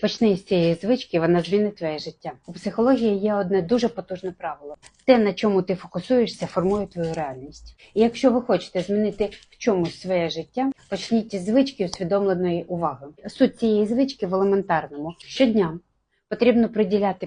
Почни з цієї звички, вона змінить твоє життя. У психології є одне дуже потужне правило: те, на чому ти фокусуєшся, формує твою реальність. І якщо ви хочете змінити в чомусь своє життя, почніть із звички усвідомленої уваги. Суть цієї звички в елементарному щодня потрібно приділяти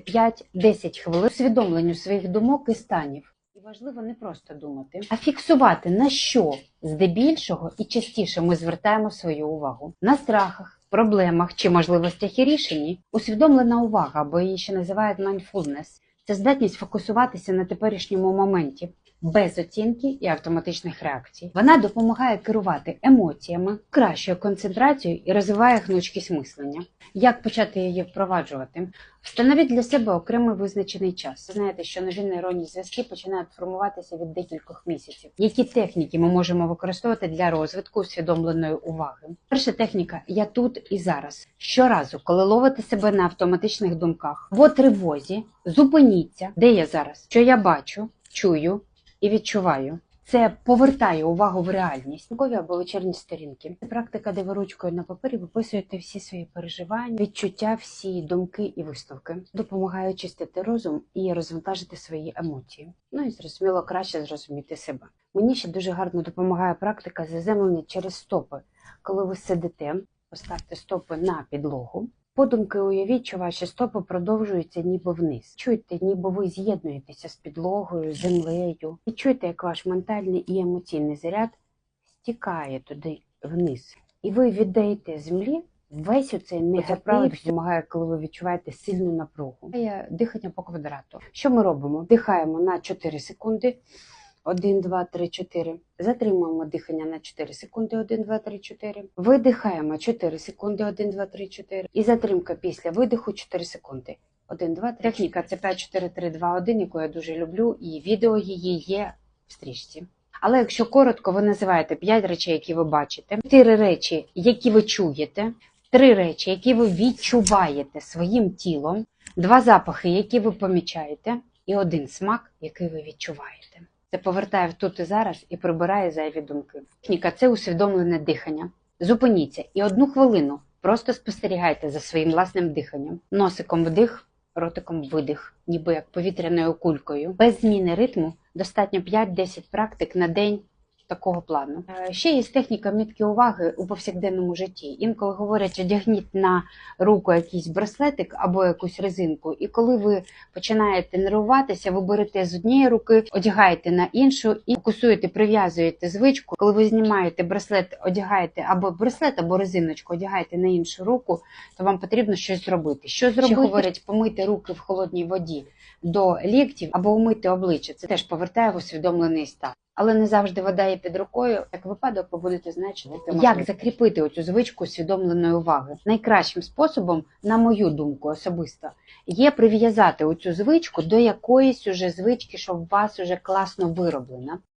5-10 хвилин усвідомленню своїх думок і станів. І важливо не просто думати, а фіксувати на що здебільшого і частіше ми звертаємо свою увагу на страхах, проблемах чи можливостях і рішенні. Усвідомлена увага, або її ще називають mindfulness – це здатність фокусуватися на теперішньому моменті без оцінки і автоматичних реакцій. Вона допомагає керувати емоціями, кращою концентрацією і розвиває гнучкість мислення. Як почати її впроваджувати? Встановіть для себе окремий визначений час. Знаєте, що нові нейронні зв'язки починають формуватися від декількох місяців. Які техніки ми можемо використовувати для розвитку усвідомленої уваги? Перша техніка я тут і зараз. Щоразу, коли ловите себе на автоматичних думках, в тривозі, зупиніться, де я зараз, що я бачу, чую і відчуваю. Це повертає увагу в реальність. Ранкові або вечірні сторінки. Це практика, де ви ручкою на папері виписуєте всі свої переживання, відчуття, всі думки і висновки. Допомагає очистити розум і розвантажити свої емоції. Ну і зрозуміло, краще зрозуміти себе. Мені ще дуже гарно допомагає практика заземлення через стопи. Коли ви сидите, поставте стопи на підлогу. Подумки уявіть, що ваші стопи продовжуються ніби вниз. Чуйте, ніби ви з'єднуєтеся з підлогою, землею. І чуйте, як ваш ментальний і емоційний заряд стікає туди вниз. І ви віддаєте землі весь оцей негатив, допомагає, коли ви відчуваєте сильну напругу. Дихання по квадрату. Що ми робимо? Дихаємо на 4 секунди. 1, 2, 3, 4. Затримуємо дихання на 4 секунди. 1, 2, 3, 4. Видихаємо 4 секунди. 1, 2, 3, 4. І затримка після видиху 4 секунди. 1, 2, 3. Техніка це 5, 4, 3, 2, 1, яку я дуже люблю, і відео її є в стрічці. Але якщо коротко, ви називаєте 5 речей, які ви бачите, 4 речі, які ви чуєте, 3 речі, які ви відчуваєте своїм тілом, 2 запахи, які ви помічаєте, і один смак, який ви відчуваєте. Це повертає в тут і зараз і прибирає зайві думки. Техніка це усвідомлене дихання. Зупиніться і одну хвилину просто спостерігайте за своїм власним диханням. Носиком вдих, ротиком видих, ніби як повітряною кулькою. Без зміни ритму достатньо 5-10 практик на день такого плану. Е, Ще є техніка мітки уваги у повсякденному житті. Інколи говорять, одягніть на руку якийсь браслетик або якусь резинку, і коли ви починаєте нервуватися, ви берете з однієї руки, одягаєте на іншу і фокусуєте, прив'язуєте звичку. Коли ви знімаєте браслет, одягаєте або браслет, або резиночку, одягаєте на іншу руку, то вам потрібно щось зробити. Що зробити? Ще говорять, помити руки в холодній воді до ліктів або умити обличчя. Це теж повертає в усвідомлений стан. Але не завжди вода є під рукою. Як випадок, ви будете значити як закріпити оцю звичку усвідомленої уваги. Найкращим способом, на мою думку, особисто, є прив'язати оцю звичку до якоїсь уже звички, що у вас уже класно вироблена.